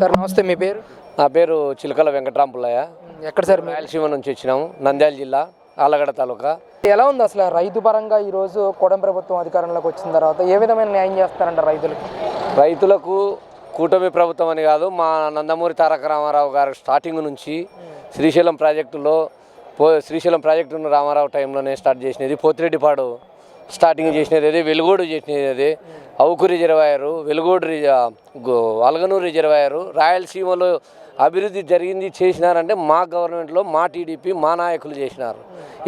Sir నమస్తే మీ పేరు? నా పేరు చిలకల వెంకట్రాంపుల్లయ్య. ఎక్కడ సార్ రాయలసీమ నుంచి వచ్చినాము నంద్యాల జిల్లా ఆలగడ్డ తాలూకా. ఎలా ఉంది అసలు రైతు పరంగా ఈరోజు కూటమి ప్రభుత్వం అధికారంలోకి వచ్చిన తర్వాత ఏ విధమైన న్యాయం చేస్తారంట రైతులకు? రైతులకు కూటమి ప్రభుత్వం అని కాదు మా నందమూరి తారక రామారావు గారు స్టార్టింగ్ నుంచి శ్రీశైలం ప్రాజెక్టులో పో శ్రీశైలం ప్రాజెక్టును రామారావు టైంలోనే స్టార్ట్ చేసినది పోతిరెడ్డిపాడు స్టార్టింగ్ చేసినది అదే వెలుగోడు చేసినది అదే. అవుకు రిజర్వాయరు వెలుగోడు రిజ గో- అలగనూరు రిజర్వాయరు రాయలసీమలో అభివృద్ధి జరిగింది చేసినారంటే మా గవర్నమెంట్లో మా టీడీపీ మా నాయకులు చేసినారు.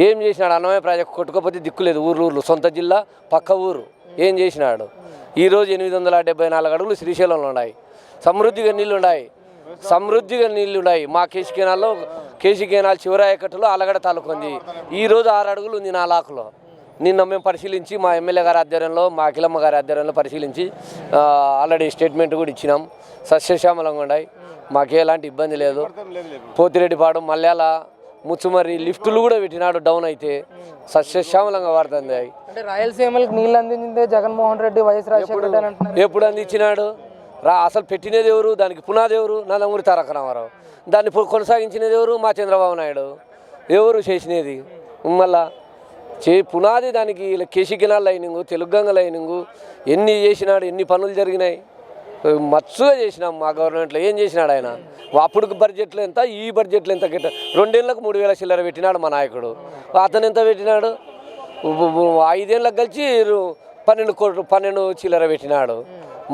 ఏం చేసినాడు? అన్నమయ్య ప్రాజెక్ట్ కొట్టుకోపోతే దిక్కులేదు ఊరు ఊర్లు సొంత జిల్లా పక్క ఊరు. ఏం చేసినాడు? ఈరోజు ఎనిమిది వందల డెబ్బై నాలుగు అడుగులు శ్రీశైలంలో ఉన్నాయి. సమృద్ధిగా నీళ్ళు ఉన్నాయి. సమృద్ధిగా నీళ్ళు ఉన్నాయి. మా కేసీ కెనాల్లో కేసీ కెనాల్ చివరాయకట్టులో అలగడ తాలూకు ఉంది. ఈరోజు ఆరు అడుగులు ఉంది నా లాకులో. నిన్న మేము పరిశీలించి మా ఎమ్మెల్యే గారి ఆధ్వర్యంలో మా అఖిలమ్మ గారి ఆధ్వర్యంలో పరిశీలించి ఆల్రెడీ స్టేట్మెంట్ కూడా ఇచ్చినాం. సస్యశ్యామలంగా ఉన్నాయి మాకే ఎలాంటి ఇబ్బంది లేదు. పోతిరెడ్డిపాడు మల్యాల ముచ్చుమర్రి లిఫ్టులు కూడా పెట్టినాడు డౌన్ అయితే. సస్యశ్యామలంగా వాడుతుంది అవి అంటే రాయలసీమలకు నీళ్ళు అందించిందే జగన్మోహన్ రెడ్డి వైఎస్ రాజశేఖర ఎప్పుడు? అందించినాడు? రా అసలు పెట్టినది ఎవరు? దానికి పునాది ఎవరు? నందమూరి తారక రామారావు. దాన్ని కొనసాగించినది ఎవరు? మా చంద్రబాబు నాయుడు. ఎవరు చేసినది? మళ్ళా చే పునాది దానికి ఇలా కేశికినాల్ లైనింగు తెలుగంగ లైనింగు ఎన్ని చేసినాడు ఎన్ని పనులు జరిగినాయి. మచ్చుగా చేసినాం మా గవర్నమెంట్లో. ఏం చేసినాడు ఆయన? అప్పుడు బడ్జెట్లు ఎంత ఈ బడ్జెట్లు ఎంత గిట్ట. రెండేళ్ళకు మూడు వేల చిల్లర పెట్టినాడు మా నాయకుడు. అతను ఎంత పెట్టినాడు? ఐదేళ్ళకి కలిసి పన్నెండు కోట్లు పన్నెండు చిల్లర పెట్టినాడు.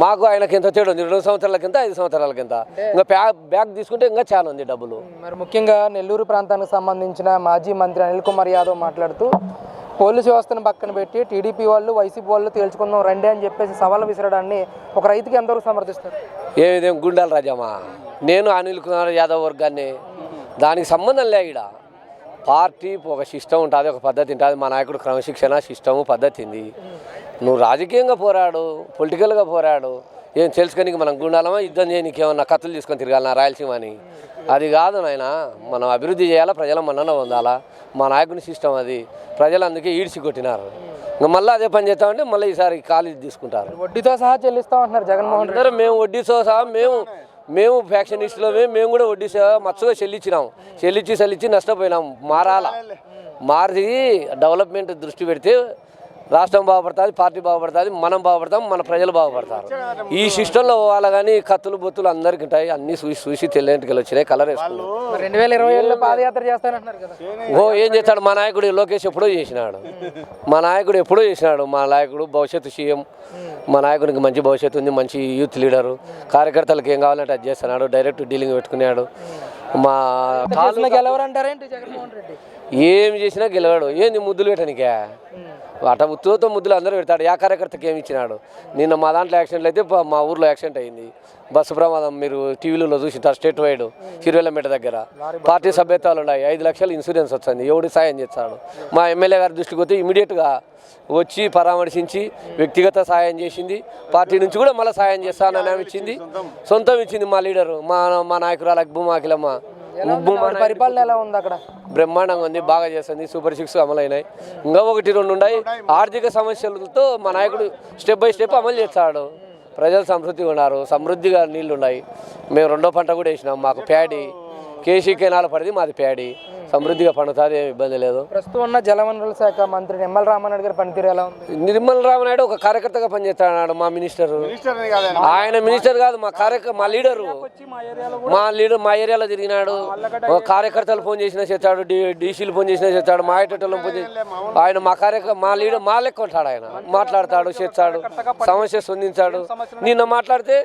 మాకు ఆయనకి ఎంత తేడా ఉంది? రెండు సంవత్సరాల కింద ఐదు సంవత్సరాల కింద ఇంకా బ్యాగ్ బ్యాగ్ తీసుకుంటే ఇంకా చాలా ఉంది డబ్బులు. మరి ముఖ్యంగా నెల్లూరు ప్రాంతానికి సంబంధించిన మాజీ మంత్రి అనిల్ కుమార్ యాదవ్ మాట్లాడుతూ పోలీసు వ్యవస్థను పక్కన పెట్టి టీడీపీ వాళ్ళు వైసీపీ వాళ్ళు తేల్చుకుందాం రండి అని చెప్పేసి సవాల్ విసిరడాన్ని ఒక రైతుకి ఎంతవరకు సమర్థిస్తారు? ఏ విధంగా గుండాల రాజమ్మా? నేను అనిల్ కుమార్ యాదవ్ వర్గాన్ని దానికి సంబంధం లే ఈడ. పార్టీ ఒక సిస్టమ్ ఉంటుంది ఒక పద్ధతి ఉంటుంది. మా నాయకుడు క్రమశిక్షణ సిస్టము పద్ధతి ఉంది. నువ్వు రాజకీయంగా పోరాడు పొలిటికల్గా పోరాడు ఏం తెలుసుకొని మనం గుండాలమా? యుద్ధం చేయనీకి ఏమన్నా కత్తులు తీసుకొని తిరగాలన్నా రాయలసీమ అని? అది కాదు నాయన మనం అభివృద్ధి చేయాలా? ప్రజల మన్నన పొందాలా? మా నాయకుని సిస్టమ్ అది. ప్రజలు అందుకే ఈడ్చి కొట్టినారు. ఇంకా మళ్ళీ అదే పని చేస్తామంటే మళ్ళీ ఈసారి కాలేజీ తీసుకుంటారు. వడ్డీతో సహా చెల్లిస్తాం అంటున్నారు జగన్మోహన్ రెడ్డి. మేము వడ్డీతో సహా మేము మేము ఫ్యాక్షనిస్టులమే మేము కూడా వడ్డీ సహా మచ్చుగా చెల్లించినాం చెల్లించి చెల్లించి నష్టపోయినాం. మారాల? మారి డెవలప్మెంట్ దృష్టి పెడితే రాష్ట్రం బాగుపడుతుంది పార్టీ బాగుపడుతుంది మనం బాగుపడతాం మన ప్రజలు బాగుపడతారు. ఈ సిస్టంలో పోవాల కానీ కత్తులు బొత్తులు అందరికి ఉంటాయి అన్ని చూసి చూసి తెల్లంటికి వచ్చినాయి కలర్ వేసుకున్నాం మరి రెండు వేల ఇరవై ఏళ్ళలో పాదయాత్ర చేస్తానంటున్నారు కదా. ఓ ఏం చేస్తాడు? మా నాయకుడు లోకేష్ ఎప్పుడో చేసినాడు. మా నాయకుడు ఎప్పుడో చేసినాడు. మా నాయకుడు భవిష్యత్తు సీఎం. మా నాయకుడికి మంచి భవిష్యత్తు ఉంది మంచి యూత్ లీడరు. కార్యకర్తలకు ఏం కావాలంటే అది చేస్తున్నాడు. డైరెక్ట్ డీలింగ్ పెట్టుకున్నాడు. మా గెలవరంటారేంటి జగన్మోహన్ రెడ్డి? ఏం చేసినా గెలవాడు. ఏంది ముద్దులు పెట్టనికే? అట ఉత్తుతో ముద్దులు అందరూ పెడతాడు. యా కార్యకర్తకి ఏమి ఇచ్చినాడు? నిన్న మా దాంట్లో యాక్సిడెంట్లు అయితే మా ఊర్లో యాక్సిడెంట్ అయింది. బస్సు ప్రమాదం మీరు టీవీలలో చూసింటారు స్టేట్ వైడ్ చిరువెల్లమెట దగ్గర. పార్టీ సభ్యత్వాలు ఉన్నాయి. ఐదు లక్షలు ఇన్సూరెన్స్ వచ్చింది. ఎవడు సాయం చేస్తాడు? మా ఎమ్మెల్యే గారి దృష్టికి పోతే ఇమీడియట్గా వచ్చి పరామర్శించి వ్యక్తిగత సాయం చేసింది. పార్టీ నుంచి కూడా మళ్ళీ సాయం చేస్తానని ఇచ్చింది. సొంతం. ఇచ్చింది మా లీడరు. మా మా నాయకురాలు భూమా అఖిలమ్మ భూమా మరి పరిపాలన ఎలా ఉంది అక్కడ? బ్రహ్మాండంగా ఉంది బాగా చేస్తుంది సూపర్ సిక్స్ అమలైనాయి. ఇంకా ఒకటి రెండు ఉన్నాయి. ఆర్థిక సమస్యలతో మా నాయకుడు స్టెప్ బై స్టెప్ అమలు చేస్తాడు. ప్రజలు సమృద్ధిగా ఉన్నారు సమృద్ధిగా నీళ్ళు ఉన్నాయి మేము రెండో పంట కూడా వేసినాం మాకు ప్యాడీ. కేసీ కెనాల పడిది మాది ప్యాడీ. సమృద్ధిగా పండుతుంది ఏమి ఇబ్బంది లేదు. ప్రస్తుతం ఉన్న జలవనరుల శాఖ మంత్రి నిమ్మల రామారెడ్డి గారి పనితీరు ఎలా ఉంది? నిర్మల్ రామనాయుడు ఒక కార్యకర్తగా పనిచేస్తాడు మా మినిస్టర్. ఆయన మినిస్టర్ కాదు మా కార్యక మా లీడరు. మా లీడర్ మా ఏరియాలో తిరిగినాడు. ఒక కార్యకర్తలు ఫోన్ చేసినా చేస్తాడు డీసీలు ఫోన్ చేసినా చేస్తాడు మా ఐటోళ్ళు ఫోన్ చేసి ఆయన మా కార్యక మా లీడర్ మా లెక్క ఉంటాడు ఆయన. మాట్లాడతాడు చేస్తాడు సమస్య స్పందించాడు నిన్న మాట్లాడితే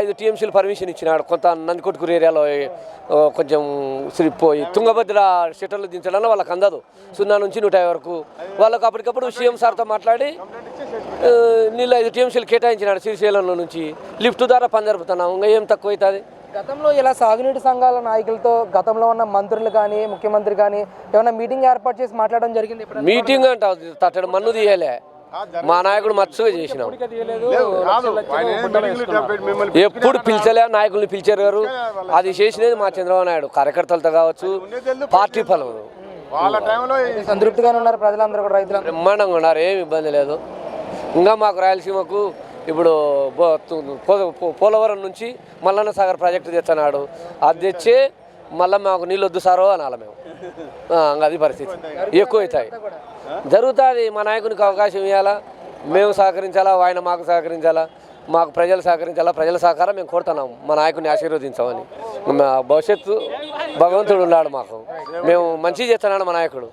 ఐదు టీఎంసీలు పర్మిషన్ ఇచ్చినాడు. కొంత నందికొట్కూరు ఏరియాలో కొంచెం పోయి తుంగభద్ర షట్టర్లు దించడంలో వాళ్ళకి అందదు. సున్నా నుంచి నూట వరకు. వాళ్ళకి అప్పటికప్పుడు సీఎం సార్తో మాట్లాడి నీళ్ళు ఐదు టీఎంసీలు కేటాయించినాడు శ్రీశైలంలో నుంచి. లిఫ్ట్ ద్వారా పని జరుపుతున్నాం. ఇంకా ఏం తక్కువ అవుతుంది గతంలో ఇలా సాగునీటి సంఘాల నాయకులతో గతంలో ఉన్న మంత్రులు కానీ ముఖ్యమంత్రి కానీ ఏమైనా మీటింగ్ ఏర్పాటు చేసి మాట్లాడడం జరిగింది మీటింగ్ అంట తట్టడు మన్ను తీయలే. మా నాయకుడు మచ్చుగా చేసినాం. ఎప్పుడు పిలిచలే నాయకుల్ని పిలిచారు గారు. అది చేసినది మా చంద్రబాబు నాయుడు. కార్యకర్తలతో కావచ్చు పార్టీ ఫలం వాళ్ళ టైంలో సంతృప్తిగానే ఉన్నారు ప్రజలందరూ కూడా రైతులందరూ. బ్రహ్మాండంగా ఉన్నారు ఏమి ఇబ్బంది లేదు. ఇంకా మాకు రాయలసీమకు ఇప్పుడు పోలవరం నుంచి మల్లన్న సాగర్ ప్రాజెక్టు తెచ్చన్నాడు అది తెచ్చే మళ్ళీ మాకు నీళ్ళు వద్దు సారో అనాలి మేము. ఆ, అది పరిస్థితి. ఎక్కువ అవుతాయి జరుగుతుంది మా నాయకునికి అవకాశం ఇవ్వాలా మేము సహకరించాలా? ఆయన మాకు సహకరించాలా? మాకు ప్రజలు సహకరించాలా? ప్రజల సహకారం మేము కోరుతున్నాం. మా నాయకుని ఆశీర్వదించామని. మా భవిష్యత్తు భగవంతుడు ఉన్నాడు మాకు. మేము మంచి చేస్తున్నాడు మా నాయకుడు.